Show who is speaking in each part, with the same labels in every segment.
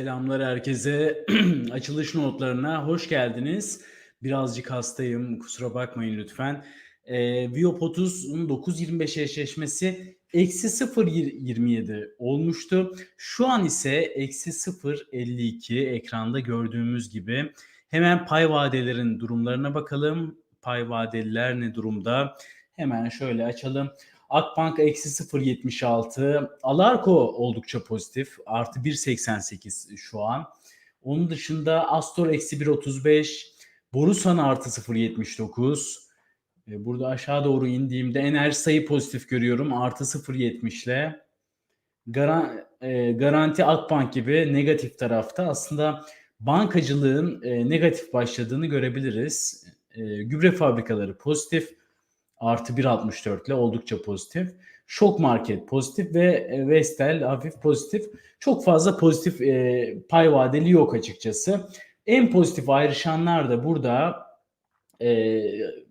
Speaker 1: Selamlar herkese. Açılış notlarına hoş geldiniz. Birazcık hastayım. Kusura bakmayın lütfen. Ee, Viop 30'un 9.25 eşleşmesi eksi 0.27 olmuştu. Şu an ise eksi 0.52 ekranda gördüğümüz gibi. Hemen pay vadelerin durumlarına bakalım. Pay vadeliler ne durumda? Hemen şöyle açalım. Akbank eksi 0.76. Alarko oldukça pozitif. Artı 1.88 şu an. Onun dışında Astor eksi 1.35. Borusan artı 0.79. E, Burada aşağı doğru indiğimde enerji sayı pozitif görüyorum. Artı 0.70 ile. Garan, e, Garanti Akbank gibi negatif tarafta aslında bankacılığın e, negatif başladığını görebiliriz. E, gübre fabrikaları pozitif artı 1.64 ile oldukça pozitif. Şok Market pozitif ve e, Vestel hafif pozitif. Çok fazla pozitif e, pay vadeli yok açıkçası. En pozitif ayrışanlar da burada e,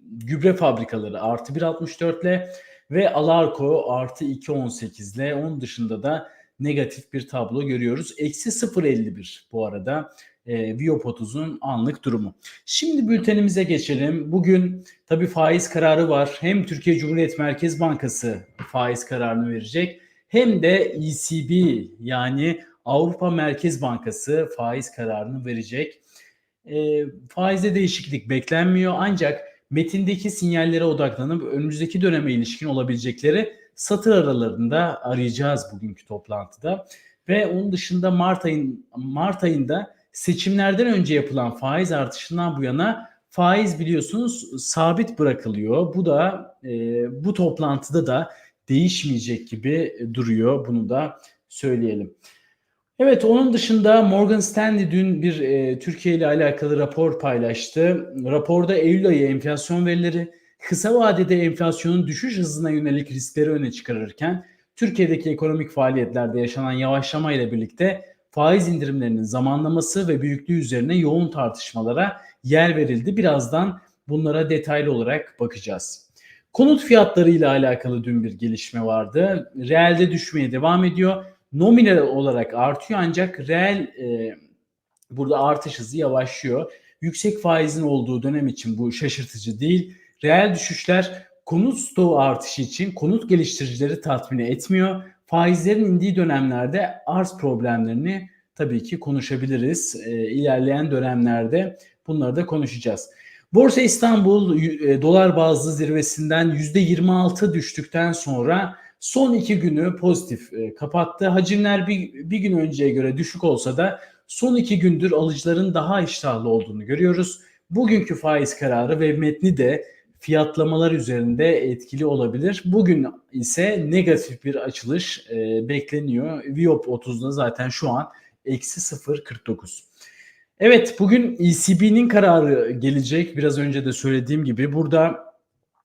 Speaker 1: gübre fabrikaları artı 1.64 ile ve Alarko artı 2.18 ile. Onun dışında da negatif bir tablo görüyoruz. Eksi 0.51 bu arada e, Viop 30'un anlık durumu. Şimdi bültenimize geçelim. Bugün tabii faiz kararı var. Hem Türkiye Cumhuriyet Merkez Bankası faiz kararını verecek hem de ECB yani Avrupa Merkez Bankası faiz kararını verecek. E, faizde değişiklik beklenmiyor ancak metindeki sinyallere odaklanıp önümüzdeki döneme ilişkin olabilecekleri satır aralarında arayacağız bugünkü toplantıda. Ve onun dışında Mart ayın Mart ayında seçimlerden önce yapılan faiz artışından bu yana faiz biliyorsunuz sabit bırakılıyor. Bu da e, bu toplantıda da değişmeyecek gibi duruyor. Bunu da söyleyelim. Evet onun dışında Morgan Stanley dün bir e, Türkiye ile alakalı rapor paylaştı. Raporda Eylül ayı enflasyon verileri kısa vadede enflasyonun düşüş hızına yönelik riskleri öne çıkarırken Türkiye'deki ekonomik faaliyetlerde yaşanan yavaşlama ile birlikte faiz indirimlerinin zamanlaması ve büyüklüğü üzerine yoğun tartışmalara yer verildi. Birazdan bunlara detaylı olarak bakacağız. Konut fiyatları ile alakalı dün bir gelişme vardı. Realde düşmeye devam ediyor. Nominal olarak artıyor ancak reel e, burada artış hızı yavaşlıyor. Yüksek faizin olduğu dönem için bu şaşırtıcı değil. Reel düşüşler konut stoğu artışı için konut geliştiricileri tatmin etmiyor faizlerin indiği dönemlerde arz problemlerini tabii ki konuşabiliriz. E, ilerleyen dönemlerde bunları da konuşacağız. Borsa İstanbul e, dolar bazlı zirvesinden %26 düştükten sonra son iki günü pozitif e, kapattı. Hacimler bir, bir gün önceye göre düşük olsa da son iki gündür alıcıların daha iştahlı olduğunu görüyoruz. Bugünkü faiz kararı ve metni de fiyatlamalar üzerinde etkili olabilir. Bugün ise negatif bir açılış e, bekleniyor. Viop 30'da zaten şu an eksi 0.49. Evet bugün ECB'nin kararı gelecek. Biraz önce de söylediğim gibi burada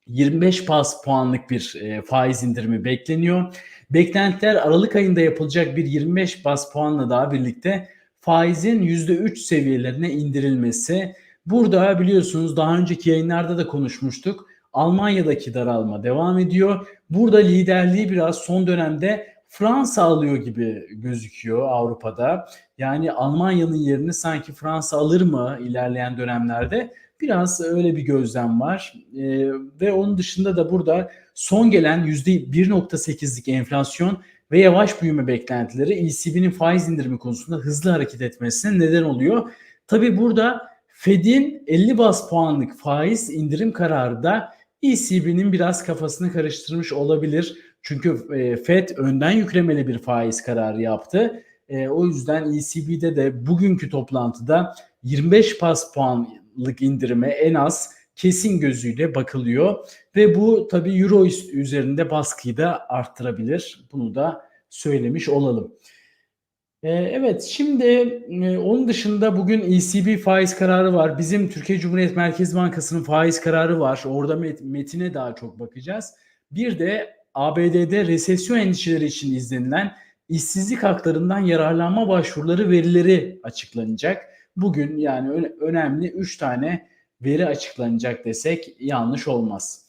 Speaker 1: 25 pas puanlık bir e, faiz indirimi bekleniyor. Beklentiler Aralık ayında yapılacak bir 25 bas puanla daha birlikte faizin %3 seviyelerine indirilmesi Burada biliyorsunuz daha önceki yayınlarda da konuşmuştuk. Almanya'daki daralma devam ediyor. Burada liderliği biraz son dönemde Fransa alıyor gibi gözüküyor Avrupa'da. Yani Almanya'nın yerini sanki Fransa alır mı ilerleyen dönemlerde? Biraz öyle bir gözlem var. Ee, ve onun dışında da burada son gelen %1.8'lik enflasyon ve yavaş büyüme beklentileri ECB'nin faiz indirimi konusunda hızlı hareket etmesine neden oluyor. Tabi burada Fed'in 50 bas puanlık faiz indirim kararı da ECB'nin biraz kafasını karıştırmış olabilir. Çünkü e, Fed önden yüklemeli bir faiz kararı yaptı. E, o yüzden ECB'de de bugünkü toplantıda 25 bas puanlık indirime en az kesin gözüyle bakılıyor ve bu tabii euro üzerinde baskıyı da arttırabilir. Bunu da söylemiş olalım. Ee, evet şimdi e, onun dışında bugün ECB faiz kararı var. Bizim Türkiye Cumhuriyet Merkez Bankası'nın faiz kararı var. Orada metine daha çok bakacağız. Bir de ABD'de resesyon endişeleri için izlenilen işsizlik haklarından yararlanma başvuruları verileri açıklanacak. Bugün yani önemli 3 tane veri açıklanacak desek yanlış olmaz.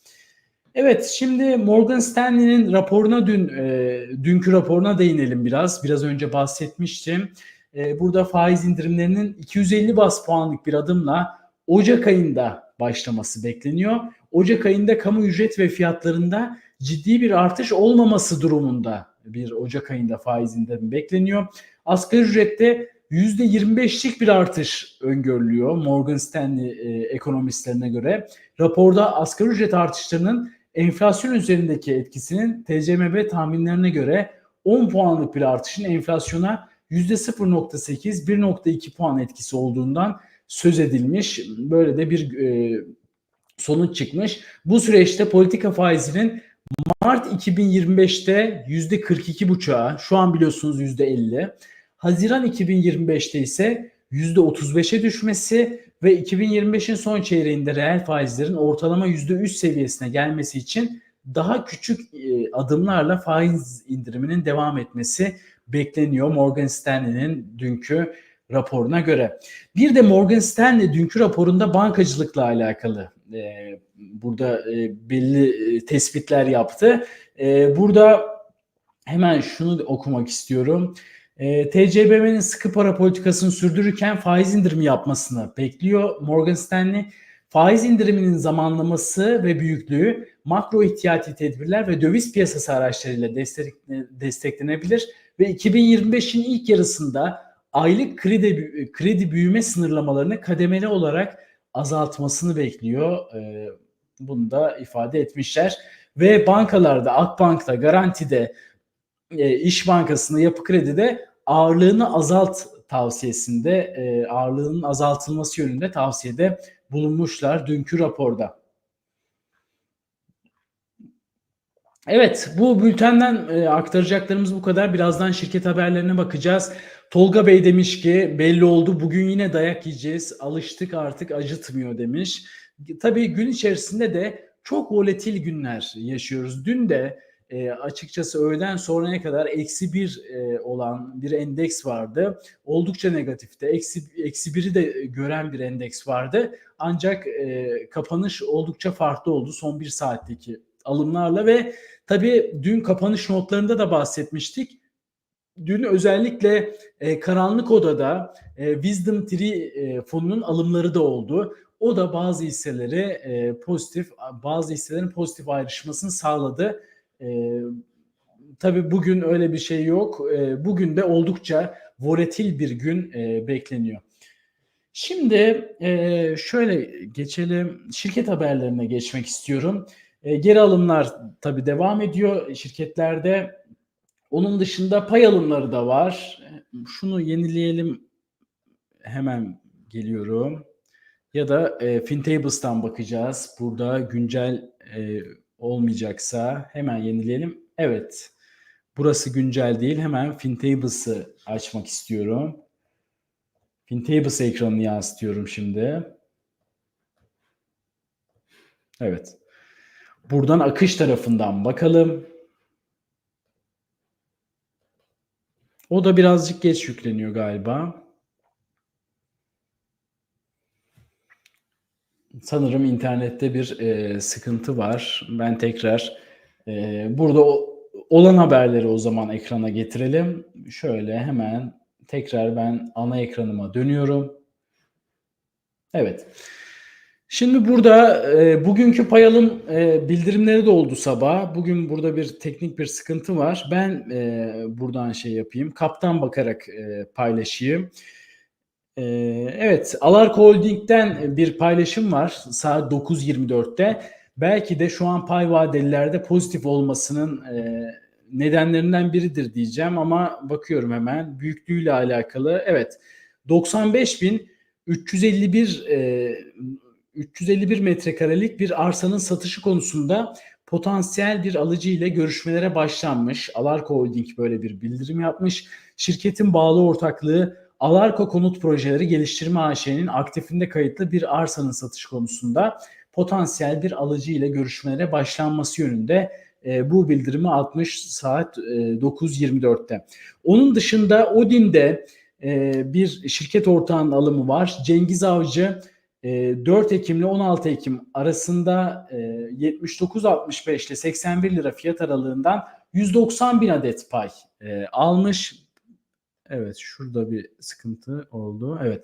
Speaker 1: Evet, şimdi Morgan Stanley'nin raporuna dün, e, dünkü raporuna değinelim biraz. Biraz önce bahsetmiştim. e, burada faiz indirimlerinin 250 bas puanlık bir adımla Ocak ayında başlaması bekleniyor. Ocak ayında kamu ücret ve fiyatlarında ciddi bir artış olmaması durumunda bir Ocak ayında faiz indirimi bekleniyor. Asgari ücrette %25'lik bir artış öngörülüyor Morgan Stanley e, ekonomistlerine göre. Raporda asgari ücret artışlarının enflasyon üzerindeki etkisinin TCMB tahminlerine göre 10 puanlık bir artışın enflasyona %0.8 1.2 puan etkisi olduğundan söz edilmiş. Böyle de bir e, sonuç çıkmış. Bu süreçte politika faizinin Mart 2025'te %42,5'a, şu an biliyorsunuz %50. Haziran 2025'te ise %35'e düşmesi ve 2025'in son çeyreğinde reel faizlerin ortalama %3 seviyesine gelmesi için daha küçük e, adımlarla faiz indiriminin devam etmesi bekleniyor Morgan Stanley'nin dünkü raporuna göre. Bir de Morgan Stanley dünkü raporunda bankacılıkla alakalı e, burada e, belli tespitler yaptı. Burada hemen şunu okumak istiyorum. E, TCBM'nin sıkı para politikasını sürdürürken faiz indirimi yapmasını bekliyor Morgan Stanley. Faiz indiriminin zamanlaması ve büyüklüğü makro ihtiyati tedbirler ve döviz piyasası araçlarıyla destek, desteklenebilir ve 2025'in ilk yarısında aylık kredi kredi büyüme sınırlamalarını kademeli olarak azaltmasını bekliyor. E, bunu da ifade etmişler. Ve bankalarda, Akbank'ta, Garanti'de, e, İş Bankası'nda, Yapı Kredi'de ağırlığını azalt tavsiyesinde, e, ağırlığının azaltılması yönünde tavsiyede bulunmuşlar dünkü raporda. Evet bu bültenden e, aktaracaklarımız bu kadar. Birazdan şirket haberlerine bakacağız. Tolga Bey demiş ki belli oldu bugün yine dayak yiyeceğiz. Alıştık artık acıtmıyor demiş. Tabii gün içerisinde de çok volatil günler yaşıyoruz. Dün de e, açıkçası öğleden sonraya kadar eksi bir e, olan bir endeks vardı. Oldukça negatifte. Eksi, eksi biri de gören bir endeks vardı. Ancak e, kapanış oldukça farklı oldu son bir saatteki alımlarla ve tabii dün kapanış notlarında da bahsetmiştik. Dün özellikle e, karanlık odada e, Wisdom Tree e, fonunun alımları da oldu. O da bazı hisseleri e, pozitif, bazı hisselerin pozitif ayrışmasını sağladı. E, tabii bugün öyle bir şey yok. E, bugün de oldukça volatil bir gün e, bekleniyor. Şimdi e, şöyle geçelim. Şirket haberlerine geçmek istiyorum. E, geri alımlar tabii devam ediyor şirketlerde. Onun dışında pay alımları da var. Şunu yenileyelim. Hemen geliyorum. Ya da e, FinTables'tan bakacağız. Burada güncel e, olmayacaksa hemen yenileyelim. Evet. Burası güncel değil. Hemen FinTables'ı açmak istiyorum. FinTables ekranını yansıtıyorum şimdi. Evet. Buradan akış tarafından bakalım. O da birazcık geç yükleniyor galiba. Sanırım internette bir e, sıkıntı var. Ben tekrar e, burada o, olan haberleri o zaman ekrana getirelim. Şöyle hemen tekrar ben ana ekranıma dönüyorum. Evet. Şimdi burada e, bugünkü payalım e, bildirimleri de oldu sabah. Bugün burada bir teknik bir sıkıntı var. Ben e, buradan şey yapayım. Kaptan bakarak e, paylaşayım. E, evet, Alarko Holding'den bir paylaşım var saat 9.24'te. Belki de şu an pay vadelilerde pozitif olmasının e, nedenlerinden biridir diyeceğim ama bakıyorum hemen büyüklüğüyle alakalı. Evet, 95 bin 351 e, 351 metrekarelik bir arsanın satışı konusunda potansiyel bir alıcı ile görüşmelere başlanmış. Alarko Holding böyle bir bildirim yapmış. Şirketin bağlı ortaklığı Alarko Konut Projeleri Geliştirme AŞ'nin aktifinde kayıtlı bir arsanın satış konusunda potansiyel bir alıcı ile görüşmelere başlanması yönünde e, bu bildirimi atmış saat e, 9.24'te. Onun dışında Odin'de e, bir şirket ortağının alımı var. Cengiz Avcı 4 ee, Ekim ile 16 Ekim arasında 79.65 e, ile 81 lira fiyat aralığından 190 bin adet pay e, almış. Evet şurada bir sıkıntı oldu. Evet.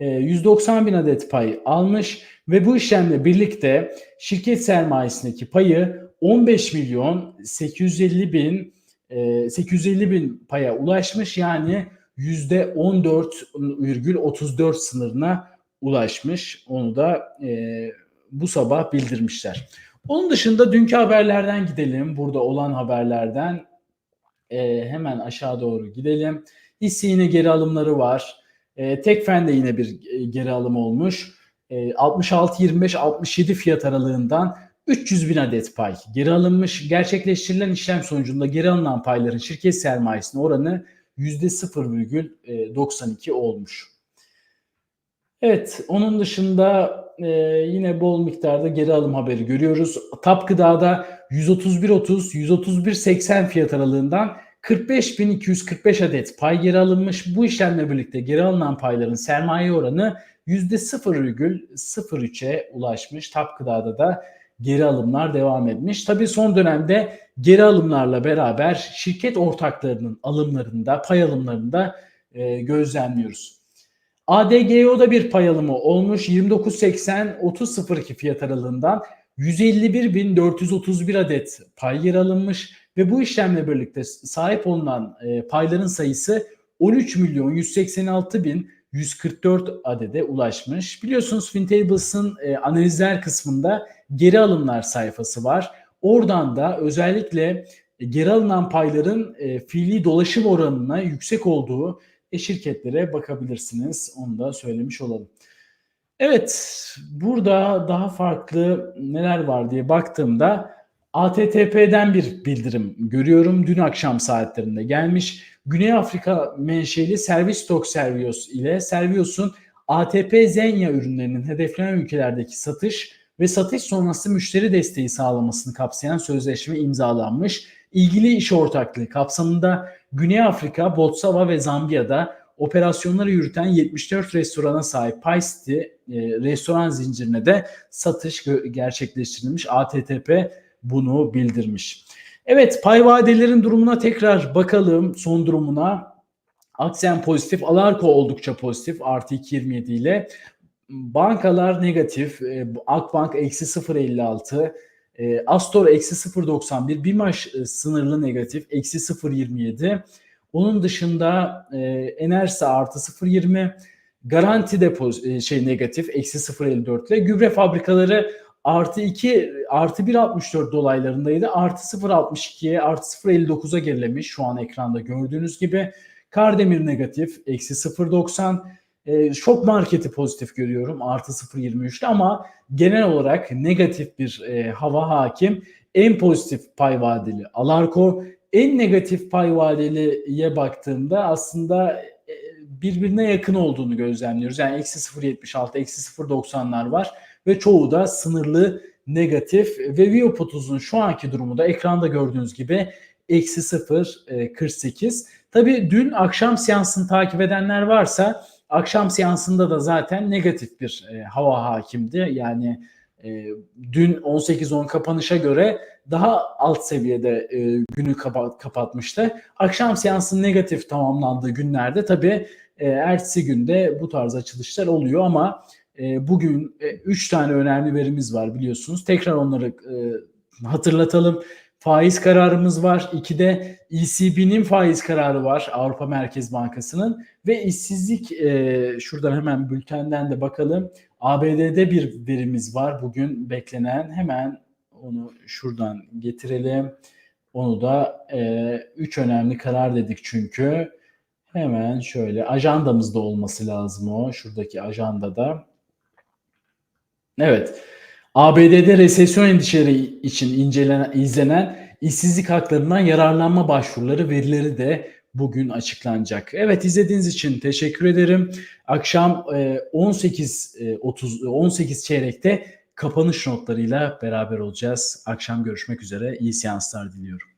Speaker 1: E, 190 bin adet pay almış ve bu işlemle birlikte şirket sermayesindeki payı 15 milyon 850 bin e, 850 bin paya ulaşmış yani %14,34 sınırına ulaşmış. Onu da e, bu sabah bildirmişler. Onun dışında dünkü haberlerden gidelim. Burada olan haberlerden e, hemen aşağı doğru gidelim. Hisse yine geri alımları var. E, Tekfen'de yine bir e, geri alım olmuş. E, 66-25-67 fiyat aralığından 300 bin adet pay geri alınmış. Gerçekleştirilen işlem sonucunda geri alınan payların şirket sermayesine oranı %0,92 olmuş. Evet, onun dışında e, yine bol miktarda geri alım haberi görüyoruz. Tap Gıda'da 131.30, 131.80 fiyat aralığından 45.245 adet pay geri alınmış. Bu işlemle birlikte geri alınan payların sermaye oranı %0,03'e ulaşmış. Tap da geri alımlar devam etmiş. Tabii son dönemde geri alımlarla beraber şirket ortaklarının alımlarında, pay alımlarında e, gözlemliyoruz. ADGO'da bir pay alımı olmuş 29.80-30.02 fiyat aralığından 151.431 adet pay yer alınmış ve bu işlemle birlikte sahip olunan e, payların sayısı 13 milyon 186 bin 144 adede ulaşmış. Biliyorsunuz FinTables'ın e, analizler kısmında geri alımlar sayfası var. Oradan da özellikle geri alınan payların e, fiili dolaşım oranına yüksek olduğu e, şirketlere bakabilirsiniz. Onu da söylemiş olalım. Evet, burada daha farklı neler var diye baktığımda ATTP'den bir bildirim görüyorum. Dün akşam saatlerinde gelmiş. Güney Afrika menşeli Servistok Servios ile Servios'un ATP Zenya ürünlerinin hedeflenen ülkelerdeki satış ve satış sonrası müşteri desteği sağlamasını kapsayan sözleşme imzalanmış. İlgili iş ortaklığı kapsamında Güney Afrika, Botswana ve Zambiya'da operasyonları yürüten 74 restorana sahip Pie City e, restoran zincirine de satış gerçekleştirilmiş. ATTP bunu bildirmiş. Evet pay vadelerin durumuna tekrar bakalım son durumuna. Aksen pozitif, Alarko oldukça pozitif artı 2.27 ile. Bankalar negatif, e, Akbank eksi 0.56, e, Astor eksi 0.91, Bimaş e, sınırlı negatif eksi 0.27. Onun dışında Enersa artı 0.20, Garanti depo e, şey negatif eksi 0.54 ile gübre fabrikaları artı 2 artı 1.64 dolaylarındaydı. Artı 0.62'ye artı 0.59'a gerilemiş şu an ekranda gördüğünüz gibi. Kardemir negatif eksi 0.90 e, şok marketi pozitif görüyorum artı 0.23'te ama genel olarak negatif bir e, hava hakim. En pozitif pay vadeli Alarko, en negatif pay vadeliye baktığımda aslında e, birbirine yakın olduğunu gözlemliyoruz. Yani eksi 0.76, eksi 0.90'lar var ve çoğu da sınırlı negatif ve Viopotuz'un şu anki durumu da ekranda gördüğünüz gibi eksi 0.48. Tabii dün akşam seansını takip edenler varsa akşam seansında da zaten negatif bir e, hava hakimdi. Yani e, dün 18-10 kapanışa göre daha alt seviyede e, günü kapa- kapatmıştı. Akşam seansın negatif tamamlandığı günlerde tabii e, ertesi günde bu tarz açılışlar oluyor ama e, bugün 3 e, tane önemli verimiz var biliyorsunuz. Tekrar onları e, hatırlatalım. Faiz kararımız var. İki de ECB'nin faiz kararı var Avrupa Merkez Bankası'nın ve işsizlik şuradan hemen bültenden de bakalım. ABD'de bir verimiz var bugün beklenen. Hemen onu şuradan getirelim. Onu da 3 e, önemli karar dedik çünkü. Hemen şöyle ajandamızda olması lazım o. Şuradaki ajandada. Evet. ABD'de resesyon endişeleri için incelenen, izlenen işsizlik haklarından yararlanma başvuruları verileri de bugün açıklanacak. Evet izlediğiniz için teşekkür ederim. Akşam 18 30 18 çeyrekte kapanış notlarıyla beraber olacağız. Akşam görüşmek üzere. İyi seanslar diliyorum.